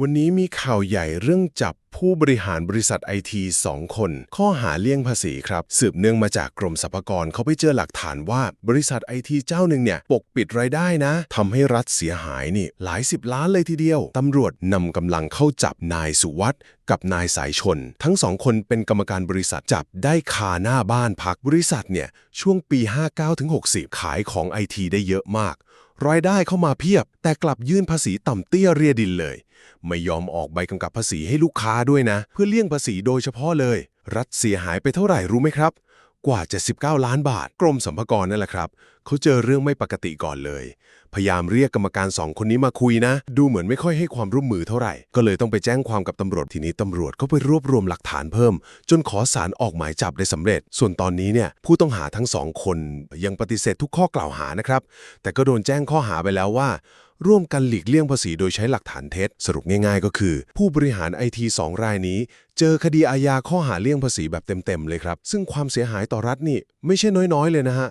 วันนี้มีข่าวใหญ่เรื่องจับ ผู้บริหารบริษัทไอทีสองคน ข้อหาเลี่ยงภาษีครับ สืบเนื่องมาจากกรมสรรพากรเขาไปเจอหลักฐานว่าบริษัทไอทีเจ้าหนึ่งเนี่ย ปกปิดรายได้นะทำให้รัฐเสียหายนี่ หลายสิบล้านเลยทีเดียวตำรวจนำกำลังเข้าจับนายสุวัสด์กับนายสายชน ทั้งสองคนเป็นกรรมการบริษัทจับได้คาหน้าบ้านพักบริษัทเนี่ย ช่วงปี 59-60 ขายของไอทีได้เยอะมากรายได้เข้ามาเพียบ แต่กลับยื่นภาษีต่ำเตี้ยเรียดินเลย ไม่ยอมออกใบกำกับภาษีให้ลูกค้าด้วยนะ เพื่อเลี่ยงภาษีโดยเฉพาะเลย รัฐเสียหายไปเท่าไหร่รู้ไหมครับ กว่า 79 ล้านบาท กรมสรรพากรนั่นแหละครับ เขาเจอเรื่องไม่ปกติก่อนเลย พยายามเรียกกรรมการสองคนนี้มาคุยนะ ดูเหมือนไม่ค่อยให้ความร่วมมือเท่าไหร่ ก็เลยต้องไปแจ้งความกับตำรวจทีนี้ตำรวจก็ไปรวบรวมหลักฐานเพิ่ม จนขอสารออกหมายจับได้สำเร็จ ส่วนตอนนี้เนี่ยผู้ต้องหาทั้งสองคนยังปฏิเสธทุกข้อกล่าวหานะครับ แต่ก็โดนแจ้งข้อหาไปแล้วว่า ร่วมกันหลีกเลี่ยงภาษีโดยใช้หลักฐานเท็จ สรุปง่ายๆ ก็คือ ผู้บริหารไอทีสองรายนี้ เจอคดีอาญาข้อหาเลี่ยงภาษีแบบเต็มๆเลยครับ ซึ่งความเสียหายต่อรัฐนี่ไม่ใช่น้อยๆเลยนะฮะ